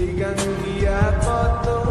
এই দিয়া কত